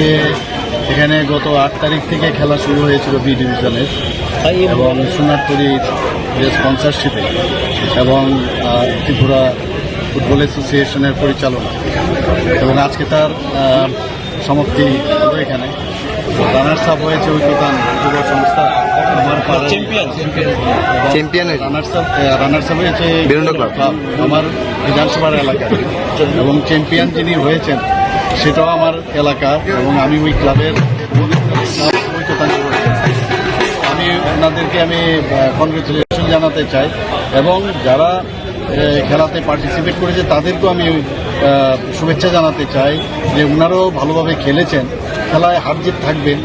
আজকে এখানে গত আট তারিখ থেকে খেলা শুরু হয়েছিল বি ডিভিশনের এবং সোনারপুরীর যে স্পন্সরশিপে এবং ত্রিপুরা ফুটবল অ্যাসোসিয়েশনের পরিচালনা। এবং আজকে তার সমাপ্তি হলো এখানে। রানার্স আপ হয়েছে ঐক্যতান যুব সংস্থা আমার চ্যাম্পিয়ন চ্যাম্পিয়ন হয়েছে। রানার্স আপ রানার্স আপ হয়েছে আমার বিধানসভার এলাকায়। এবং চ্যাম্পিয়ন যিনি হয়েছেন সেটাও আমার এলাকা এবং আমি ওই ক্লাবের আমি ওনাদেরকে আমি কনগ্রেচুলেশন জানাতে চাই এবং যারা খেলাতে পার্টিসিপেট করেছে তাদেরকেও আমি শুভেচ্ছা জানাতে চাই যে ওনারাও ভালোভাবে খেলেছেন, খেলায় হার জিত থাকবেন।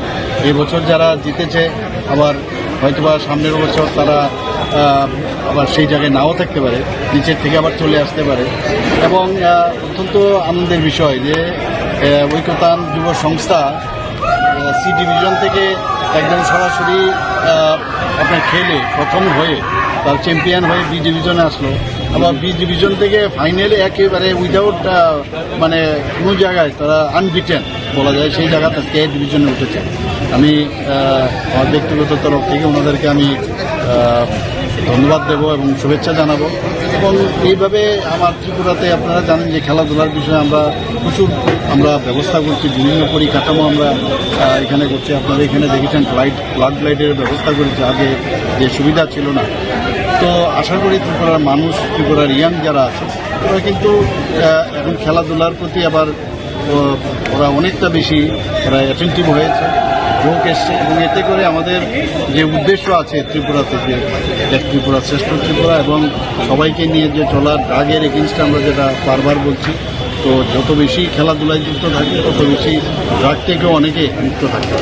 এই বছর যারা জিতেছে, আবার হয়তোবা সামনের বছর তারা আবার সেই জায়গায় নাও থাকতে পারে, নিচের থেকে আবার চলে আসতে পারে। এবং অত্যন্ত আনন্দের বিষয় যে ঐক্যতান যুব সংস্থা সি ডিভিশন থেকে একদম সরাসরি আপনার খেলে প্রথম হয়ে তার চ্যাম্পিয়ন হয়ে বি ডিভিশনে আসলো। আবার বি ডিভিশন থেকে ফাইনালে একেবারে উইদাউট মানে কোনো জায়গায় তারা আনবিটেন বলা যায়, সেই জায়গাতে কে ডিভিশনে উঠেছে। আমি আমার ব্যক্তিগত তরফ থেকে ওনাদেরকে আমি ধন্যবাদ দেব এবং শুভেচ্ছা জানাব। এবং এইভাবে আমার ত্রিপুরাতে আপনারা জানেন যে খেলাধুলার বিষয়ে আমরা প্রচুর আমরা ব্যবস্থা করছি, বিভিন্ন পরিকাঠামো আমরা এখানে করছি। আপনারা এখানে দেখেছেন ফ্লাইট, ফ্লাড লাইটের ব্যবস্থা করেছি। আগে যে সুবিধা ছিল না। তো আশা করি ত্রিপুরার মানুষ, ত্রিপুরার ইয়াং যারা আছে, ওরা কিন্তু এখন খেলাধুলার প্রতি আবার ওরা অনেকটা বেশি, ওরা অ্যাটেন্টিভ হয়েছে। এসছে এবং এতে করে আমাদের যে উদ্দেশ্য আছে ত্রিপুরা থেকে এক ত্রিপুরা, শ্রেষ্ঠ ত্রিপুরা এবং সবাইকে নিয়ে যে চলার আগের এগেনস্টে আমরা যেটা বারবার বলছি, তো যত বেশি খেলাধুলায় যুক্ত থাকবে, তত বেশি ড্রাগ থেকেও অনেকে মুক্ত থাকবে।